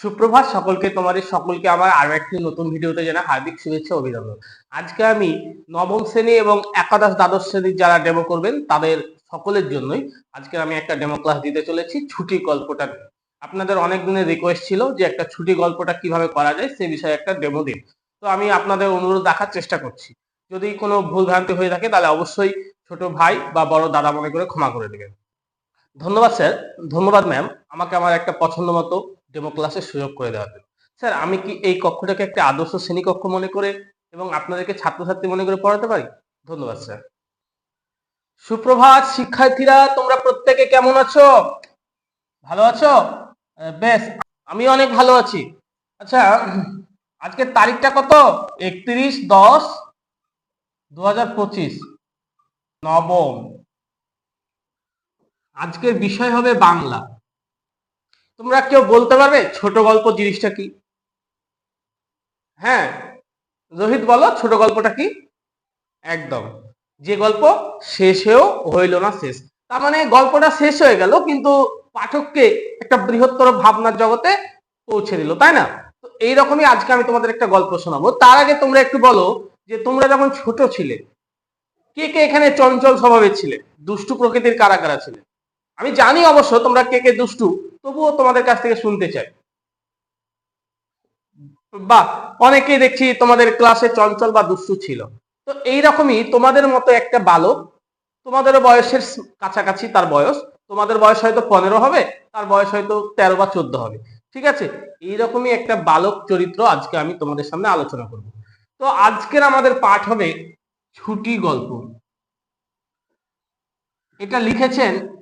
সুপ্রভাত সকলকে, তোমাদের সকলকে আমার আরও একটি নতুন ভিডিওতে জানা হার্দিক শুভেচ্ছা অভিনন্দন। আজকে আমি নবম শ্রেণি এবং একাদশ দ্বাদশ শ্রেণির যারা ডেমো করবেন, তাদের সকলের জন্যই আজকে আমি একটা ডেমো ক্লাস দিতে চলেছি ছুটি গল্পটা আপনাদের অনেক দিনের রিকোয়েস্ট ছিল যে একটা ছুটি গল্পটা কীভাবে করা যায়, সে বিষয়ে একটা ডেমো দিন। তো আমি আপনাদের অনুরোধ রাখার চেষ্টা করছি। যদি কোনো ভুল ভ্রান্তি হয়ে থাকে, তাহলে অবশ্যই ছোট ভাই বা বড় দাদা মনে করে ক্ষমা করে দেবেন। ধন্যবাদ, স্যার। ধন্যবাদ ম্যাম আমাকে আমার একটা পছন্দ মতো ডেমো ক্লাসের সুযোগ করে দেওয়া জন্য। স্যার, আমি কি এই কক্ষটাকে একটা আদর্শ শ্রেণীকক্ষ মনে করে এবং আপনাদেরকে ছাত্রছাত্রী মনে করে পড়াতে পারি? ধন্যবাদ, স্যার। সুপ্রভাত, শিক্ষার্থীরা, তোমরা প্রত্যেকে কেমন আছো? ভালো আছো? বেশ, আমি অনেক ভালো আছি। আচ্ছা আজকের তারিখটা কত? একত্রিশ দশ দু নবম। আজকের বিষয় হবে বাংলা। তোমরা কেউ বলতে পারবে ছোট গল্প জিনিসটা কি? হ্যাঁ রোহিত বলো ছোট গল্পটা কি? একদম। যে গল্প শেষেও হইল না শেষ। তার মানে গল্পটা শেষ হয়ে গেল, কিন্তু পাঠককে একটা বৃহত্তর ভাবনার জগতে পৌঁছে দিল, তাই না? তো এইরকমই আজকে আমি তোমাদের একটা গল্প শোনাবো। তার আগে তোমরা একটু বলো যে তোমরা যখন ছোট ছিলে, কে কে এখানে চঞ্চল স্বভাবের ছিলে? দুষ্টু প্রকৃতির কারা কারা ছিলে? আমি জানি অবশ্য তোমরা কে কে দুষ্টু। তবুও তোমাদের কাছ থেকে শুনতে চাই। বা অনেকেই দেখছি তোমাদের ক্লাসে চঞ্চল বা দুষ্টু ছিল। তো এইরকমই তোমাদের মতো একটা বালক, তোমাদের বয়সের কাছাকাছি তার বয়স, তোমাদের বয়স হয়তো পনেরো হবে, তার বয়স হয়তো তেরো বা চোদ্দ হবে। ঠিক আছে? এইরকমই একটা বালক চরিত্র আজকে আমি তোমাদের সামনে আলোচনা করব। তো আজকের আমাদের পাঠ হবে ছুটি গল্প। এটা লিখেছেন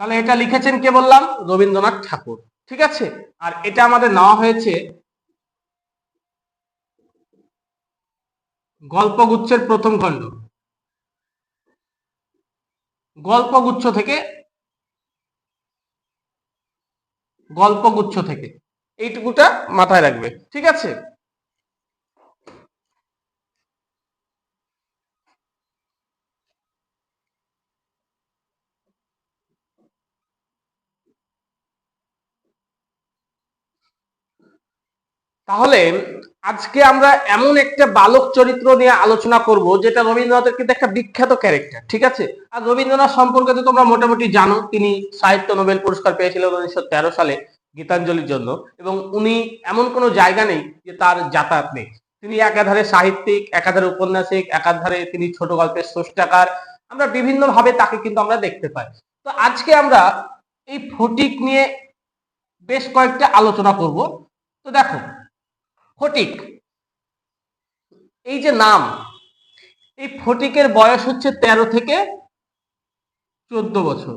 তাহলে এটা লিখেছেন কে বললাম? রবীন্দ্রনাথ ঠাকুর। ঠিক আছে? আর এটা আমাদের নেওয়া হয়েছে গল্পগুচ্ছের প্রথম খণ্ড। গল্পগুচ্ছ থেকে গল্পগুচ্ছ থেকে। এইটুকুটা মাথায় রাখবে। ঠিক আছে? তাহলে আজকে আমরা এমন একটা বালক চরিত্র নিয়ে আলোচনা করব, যেটা রবীন্দ্রনাথের কিন্তু একটা বিখ্যাত ক্যারেক্টার ঠিক আছে? আর রবীন্দ্রনাথ সম্পর্কে তো তোমরা মোটামুটি জানো, তিনি সাহিত্য নোবেল পুরস্কার পেয়েছিলেন উনিশশো তেরো সালে গীতাঞ্জলির জন্য, এবং উনি এমন কোনো জায়গা নেই যে তার যাতায়াত নেই। তিনি একাধারে সাহিত্যিক, একাধারে ঔপন্যাসিক একাধারে তিনি ছোট গল্পের স্রষ্টাকার, আমরা বিভিন্ন ভাবে তাকে কিন্তু আমরা দেখতে পাই। তো আজকে আমরা এই ফটিক নিয়ে বেশ কয়েকটা আলোচনা করব। তো দেখো ফটিক। এই যে নাম, এই ফটিকের বয়স হচ্ছে তেরো থেকে চোদ্দ বছর।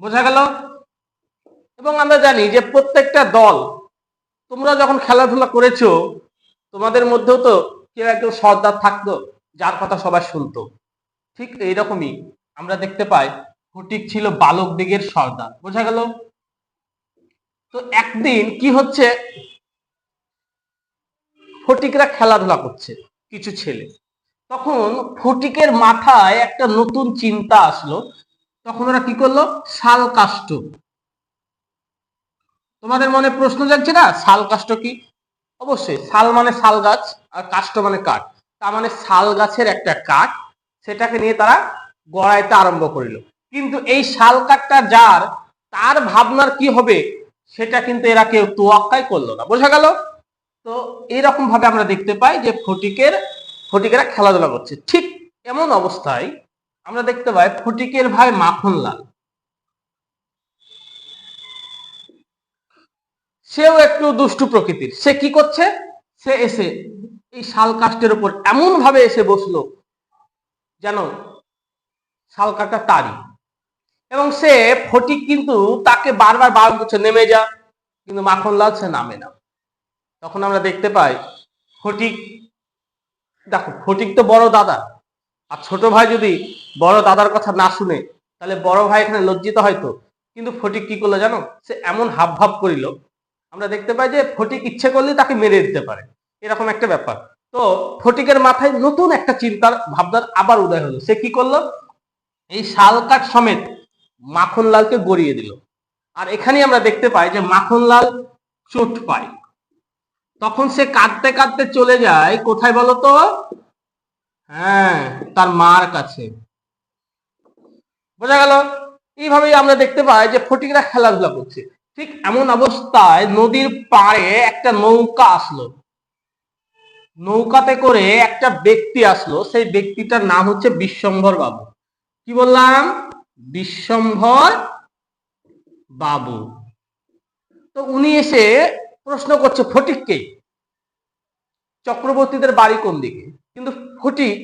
বোঝা গেল? এবং আমরা জানি যে প্রত্যেকটা দল, তোমরা যখন খেলাধুলা করেছ, তোমাদের মধ্যেও তো কেউ একজন সর্দার থাকতো, যার কথা সবাই শুনতো। ঠিক এইরকমই আমরা দেখতে পাই, ফটিক ছিল বালক দিগের সর্দার। বোঝা গেল? তো একদিন কি হচ্ছে? ফটিকরা খেলাধুলা করছে, কিছু ছেলে। তখন ফটিকের মাথায় একটা নতুন চিন্তা আসলো। তখন ওরা কি করল? শাল কাষ্ট। তোমাদের মনে প্রশ্ন জাগছে না? শাল কাষ্ট কি? অবশ্যই, শাল মানে শাল গাছ আর কাষ্ট মানে কাঠ। তার মানে শাল গাছের একটা কাঠ, সেটাকে নিয়ে তারা গড়াইতে আরম্ভ করিল। কিন্তু এই শাল কাঠটা যার, তার ভাবনার কি হবে, সেটা কিন্তু এরা কেউ তোয়াক্কাই করল না। বোঝা গেল? তো এইরকম ভাবে আমরা দেখতে পাই যে ফটিকের, ফটিকেরা খেলাধুলা করছে। ঠিক এমন অবস্থায় আমরা দেখতে পাই ফটিকের ভাই মাখনলাল। সেও একটু দুষ্টু প্রকৃতির। সে কি করছে? সে এসে এই শাল কাষ্টের উপর এমন ভাবে এসে বসল যেন শাল কাঠটা তারই এবং সে ফটিক কিন্তু তাকে বারবার বারণ করছে, নেমে যা। কিন্তু মাখনলাল সে নামে না। তখন আমরা দেখতে পাই ফটিক, দেখো, ফটিক তো বড় দাদা। আর ছোট ভাই যদি বড় দাদার কথা না শুনে, তাহলে বড় ভাই এখানে লজ্জিত হয়তো। কিন্তু ফটিক কি করল জানো? সে এমন হাব ভাব করিল। আমরা দেখতে পাই যে ফটিক ইচ্ছে করলে তাকে মেরে দিতে পারে। এরকম একটা ব্যাপার। তো ফটিকের মাথায় নতুন একটা চিন্তার ভাবনার আবার উদয় হলো। সে কি করল? এই শালকাঠ সমেত মাখনলালকে গড়িয়ে দিল। আর এখানে আমরা দেখতে পাই যে মাখনলাল চোট পায়। তখন সে কাঁদতে কাঁদতে চলে যায়। কোথায় বলতো হ্যাঁ তার মার কাছে। বোঝা গেল? এইভাবেই আমরা দেখতে পাই যে ফটিকরা খেলাধুলা করছে। ঠিক এমন অবস্থায় নদীর পাড়ে একটা নৌকা আসলো। নৌকাতে করে একটা ব্যক্তি আসলো। সেই ব্যক্তিটার নাম হচ্ছে বিশ্বম্ভর বাবু। কি বললাম? বিশ্বম্ভর বাবু। তো উনি এসে প্রশ্ন করছে ফটিককে চক্রবর্তীদের বাড়ি কোন দিকে? কিন্তু ফটিক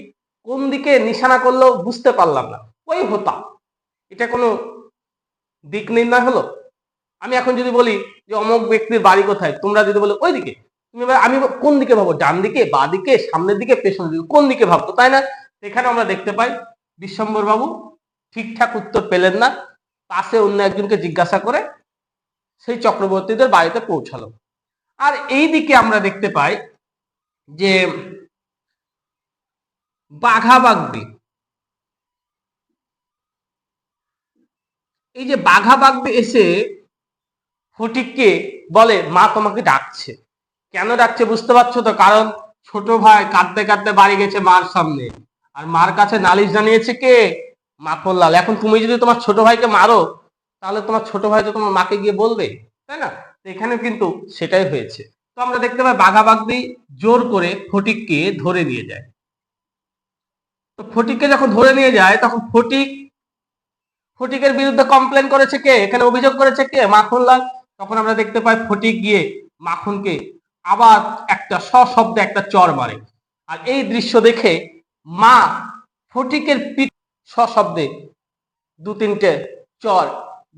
কোন দিকে নিশানা করল বুঝতে পারলাম না। ওই হতা। এটা কোনো দিক নির্ণয় হলো? আমি এখন যদি বলি যে অমুক ব্যক্তির বাড়ি কোথায়, তোমরা যদি বলো ওই দিকে। তুমি আমি কোন দিকে ভাবো? ডান দিকে, বা দিকে, সামনের দিকে, পেছনের দিকে? কোন দিকে ভাবতো? তাই না? এখানে আমরা দেখতে পাই, বিশ্বম্বর বাবু ঠিকঠাক উত্তর পেলেন না। পাশে অন্য একজনকে জিজ্ঞাসা করে সেই চক্রবর্তীদের বাড়িতে পৌঁছালো। আর এই দিকে আমরা দেখতে পাই যে বাঘা বাগদি এই যে বাঘা বাগদি এসে ফটিককে বলে, মা তোমাকে ডাকছে। কেন ডাকছে বুঝতে পারছ তো? কারণ ছোট ভাই কাঁদতে কাঁদতে বাড়ি গেছে মার সামনে। আর মার কাছে নালিশ জানিয়েছে কে? মাখনলাল এখন তুমি যদি তোমার ছোট ভাইকে মারো, তাহলে তোমার ছোট ভাই তো তোমার মাকে গিয়ে বলবে, তাই না? এখানে কিন্তু সেটাই হয়েছে। তো আমরা দেখতে পাই বাঘা বাগদি জোর করে ফটিককে ধরে নিয়ে যায়। তো ফটিককে যখন ধরে নিয়ে যায়, তখন ফটিক, ফটিকের বিরুদ্ধে কমপ্লেন করেছে কে? এখানে অভিযোগ করেছে কে? মাখনলাল। তখন আমরা দেখতে পাই ফটিক গিয়ে মাখনকে আবার একটা সশব্দে একটা চর মারে। আর এই দৃশ্য দেখে মা ফটিকের পিঠ সশব্দে দু তিনটে চর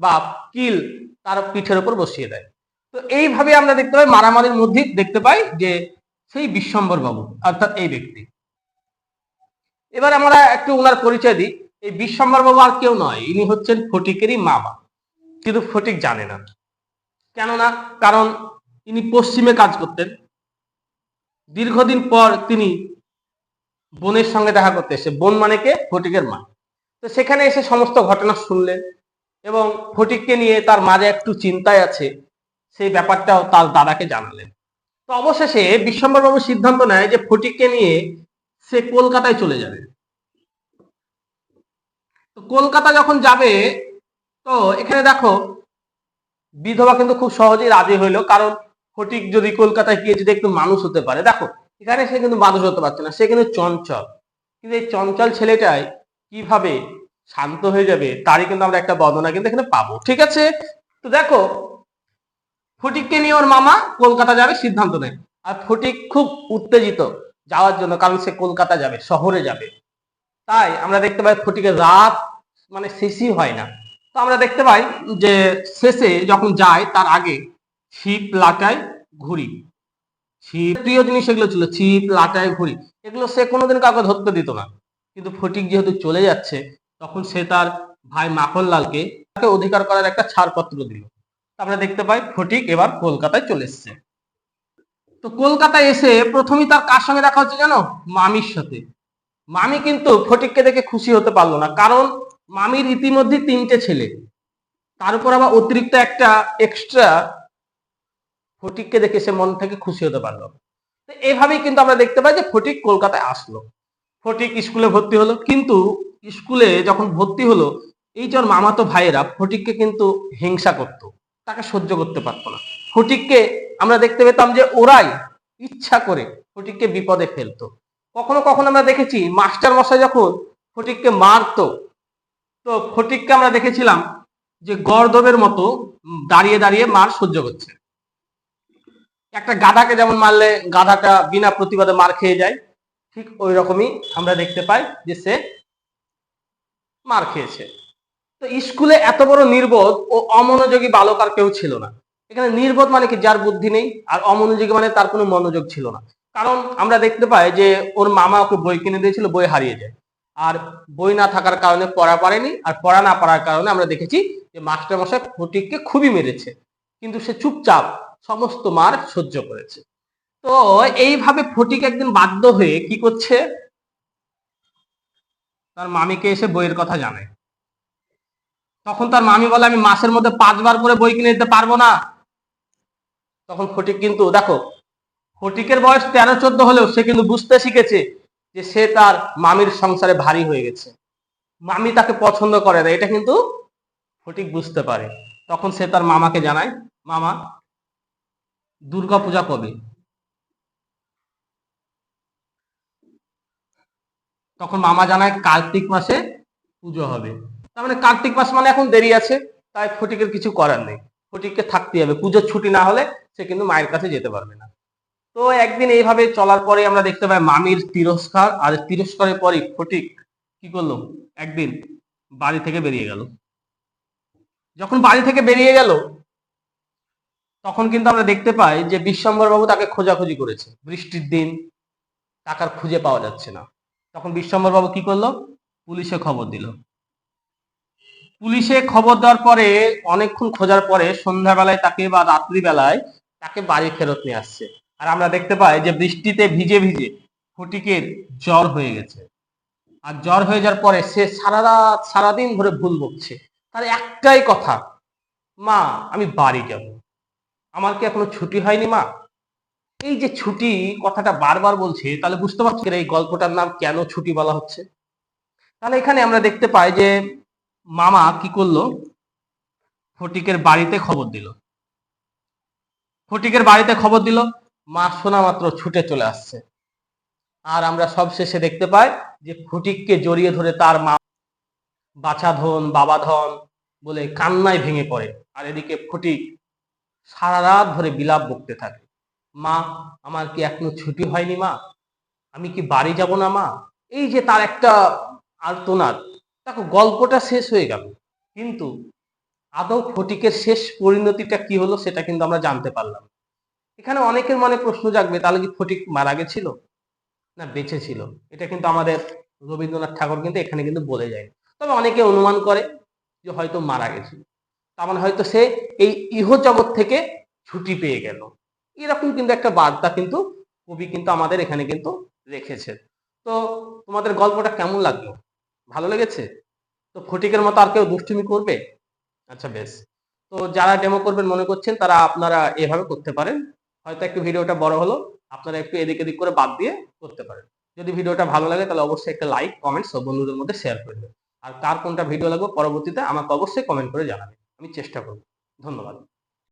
বা কিল তার পিঠের উপর বসিয়ে দেয়। তো এইভাবে আমরা দেখতে পাই, মারামারির মধ্যে দেখতে পাই যে সেই বিশ্বম্বর বাবু, অর্থাৎ এই ব্যক্তি। এবার আমরা একটু ওনার পরিচয় দিই। এই বিশ্বম্বর বাবু আর কেউ নয়, ইনি হচ্ছেন ফটিকেরই মামা কিন্তু ফটিক জানে না। কেননা, কারণ ইনি পশ্চিমে কাজ করতেন। দীর্ঘদিন পর তিনি বোনের সঙ্গে দেখা করতে এসে, বোন মানে কে? ফটিকের মা। তো সেখানে এসে সমস্ত ঘটনা শুনলেন এবং ফটিককে নিয়ে তার মাঝে একটু চিন্তায় আছে। সেই ব্যাপারটাও তার দাদাকে জানালেন। তো অবশেষে বিশ্বম্বরবাবু সিদ্ধান্ত নেয় যে ফটিককে নিয়ে সে কলকাতায় চলে যাবে। তো কলকাতা যখন যাবে, তো এখানে দেখো, বিধবা কিন্তু খুব সহজেই রাজি হইল, কারণ ফটিক যদি কলকাতায় গিয়ে যদি একটু মানুষ হতে পারে। দেখো, এখানে সে কিন্তু মানুষ হতে পারছে না, সে কিন্তু চঞ্চল। কিন্তু এই চঞ্চল ছেলেটাই কীভাবে শান্ত হয়ে যাবে, তারই কিন্তু আমরা একটা বর্ণনা কিন্তু এখানে পাবো। ঠিক আছে? তো দেখো ফটিককে নিয়ে ওর মামা কলকাতা যাবে, সিদ্ধান্ত নেয়। আর ফটিক খুব উত্তেজিত যাওয়ার জন্য, কারণ সে কলকাতা যাবে, শহরে যাবে। তাই আমরা দেখতে পাই ফটিকের রাত মানে শেষই হয় না। তো আমরা দেখতে পাই যে শেষে যখন যায়, তার আগে ছিপ লাটায় ঘুড়ি। ছিপ প্রিয় জিনিস এগুলো ছিল, ছিপ লাটায় ঘুড়ি। এগুলো সে কোনোদিন কাউকে ধরতে দিত না। কিন্তু ফটিক যেহেতু চলে যাচ্ছে, তখন সে তার ভাই মাখনলালকে তাকে অধিকার করার একটা ছাড়পত্র দিল। আমরা দেখতে পাই ফটিক এবার কলকাতায় চলে এসছে। তো কলকাতায় এসে প্রথমেই তার কার সঙ্গে দেখা হচ্ছে জানো? মামির সাথে। মামি কিন্তু ফটিককে দেখে খুশি হতে পারল না, কারণ মামির ইতিমধ্যে তিনটে ছেলে। তার উপর আবার অতিরিক্ত একটা এক্সট্রা ফটিককে দেখে সে মন থেকে খুশি হতে পারল। তো এইভাবেই কিন্তু আমরা দেখতে পাই যে ফটিক কলকাতায় আসলো। ফটিক স্কুলে ভর্তি হলো, কিন্তু স্কুলে যখন ভর্তি হলো, এই যে মামাতো ভাইয়েরা ফটিককে কিন্তু হিংসা করত। তাকে সহ্য করতে পারতো না। ফটিককে আমরা দেখতে পেতাম যে ওরাই ইচ্ছা করে ফটিককে বিপদে ফেলতো। কখনো কখনো আমরা দেখেছি মাস্টার মশাই যখন ফটিককে মারতো, তো ফটিককে আমরা দেখেছিলাম যে গর্দবের মতো দাঁড়িয়ে দাঁড়িয়ে মার সহ্য করছে। একটা গাধাকে যেমন মারলে গাধাটা বিনা প্রতিবাদে মার খেয়ে যায়, ঠিক ওই রকমই আমরা দেখতে পাই যে সে মার খেয়েছে। তো স্কুলে এত বড় নির্বোধ ও অমনোযোগী বালক আর কেউ ছিল না। এখানে নির্বোধ মানে কি? যার বুদ্ধি নেই আর অমনোযোগী মানে তার কোনো মনোযোগ ছিল না। কারণ আমরা দেখতে পাই যে ওর মামা ওকে বই কিনে দিয়েছিল, বই হারিয়ে যায়। আর বই না থাকার কারণে পড়া পারেনি আর পড়া না পারার কারণে আমরা দেখেছি যে মাস্টার মশাই ফটিককে খুবই মেরেছে। কিন্তু সে চুপচাপ সমস্ত মার সহ্য করেছে। তো এইভাবে ফটিক একদিন বাধ্য হয়ে কি করছে? তার মামিকে এসে বইয়ের কথা জানায়। তখন তার মামি বলে, আমি মাসের মধ্যে পাঁচবার করে বই কিনে দিতে পারব না। তখন ফটিক কিন্তু, দেখো, ফটিকের বয়স তেরো, চোদ্দ হলেও সে কিন্তু বুঝতে শিখেছে যে সে তার মামির সংসারে ভারী হয়ে গেছে। মামি তাকে পছন্দ করে না, এটা কিন্তু ফটিক বুঝতে পারে। তখন সে তার মামাকে জানায়, মামা, দুর্গা পূজা কবে? তখন মামা জানায়, কার্তিক মাসে পুজো হবে। তার মানে কার্তিক মাস মানে এখন দেরি আছে, তাই ফটিকের কিছু করার নেই। ফটিককে থাকতে হবে, পুজোর ছুটি না হলে সে কিন্তু মায়ের কাছে যেতে পারবে না। তো একদিন এইভাবে চলার পরে আমরা দেখতে পাই মামির তিরস্কার, আর তিরস্কারের পরই ফটিক কি করল? একদিন বাড়ি থেকে বেরিয়ে গেল। যখন বাড়ি থেকে বেরিয়ে গেল, তখন কিন্তু আমরা দেখতে পাই যে বিশ্বম্বর বাবু তাকে খোঁজাখুঁজি করেছে। বৃষ্টির দিন, টাকার খুঁজে পাওয়া যাচ্ছে না। তখন বিশ্বম্বর বাবু কি করল? পুলিশে খবর দিল। পুলিশে খবর দেওয়ার পরে, অনেকক্ষণ খোঁজার পরে সন্ধ্যাবেলায় তাকে বা রাত্রিবেলায় তাকে বাড়ি ফেরত নিয়ে আসছে। আর আমরা দেখতে পাই যে বৃষ্টিতে ভিজে ভিজে ফটিকের জ্বর হয়ে গেছে। আর জ্বর হয়ে যাওয়ার পরে সে সারা রাত, সারাদিন ধরে ভুল বকছে। তার একটাই কথা, মা, আমি বাড়ি যাব। আমার কি এখনও ছুটি হয়নি, মা? এই যে ছুটি, কথাটা বারবার বলছে, তাহলে বুঝতে পারছি এই গল্পটার নাম কেন ছুটি বলা হচ্ছে? তাহলে এখানে আমরা দেখতে পাই যে মামা কি করল? ফটিকের বাড়িতে খবর দিল। ফটিকের বাড়িতে খবর দিল, মা শোনা মাত্র ছুটে চলে আসছে। আর আমরা সব শেষে দেখতে পাই যে ফটিককে জড়িয়ে ধরে তার মা বাছা ধন, বাবা ধন বলে কান্নায় ভেঙে পড়ে। আর এদিকে ফটিক সারা রাত ধরে বিলাপ বকতে থাকে। মা, আমার কি এখনও ছুটি হয়নি মা? আমি কি বাড়ি যাব না মা? এই যে তার একটা আর্তনাদ দেখো, গল্পটা শেষ হয়ে গেল। কিন্তু আদৌ ফটিকের শেষ পরিণতিটা কি হলো সেটা কিন্তু আমরা জানতে পারলাম এখানে অনেকের মনে প্রশ্ন জাগবে, তাহলে কি ফটিক মারা গেছিল? না, বেঁচে ছিল। এটা কিন্তু আমাদের রবীন্দ্রনাথ ঠাকুর কিন্তু এখানে কিন্তু বলে যায়। তবে অনেকে অনুমান করে যে হয়তো মারা গেছিল। তার মানে হয়তো সে এই ইহ জগৎ থেকে ছুটি পেয়ে গেল। এরকম কিন্তু একটা বার্তা কিন্তু কবি কিন্তু আমাদের এখানে কিন্তু রেখেছে তো তোমাদের গল্পটা কেমন লাগল? ভালো লেগেছে? তো ফটিকের মতো আর কেউ দুষ্টুমি করবে? আচ্ছা বেশ। তো যারা ডেমো করবেন মনে করছেন, তারা আপনারা এভাবে করতে পারেন। হয়তো একটু ভিডিওটা বড় হলো, আপনারা একটু এদিক এদিক করে বাদ দিয়ে করতে পারেন। যদি ভিডিওটা ভালো লাগে, তাহলে অবশ্যই একটা লাইক কমেন্ট সব বন্ধুদের মধ্যে শেয়ার করবেন আর কার কোনটা ভিডিও লাগবে, পরবর্তীতে আমাকে অবশ্যই কমেন্ট করে জানাবেন। আমি চেষ্টা করব। ধন্যবাদ।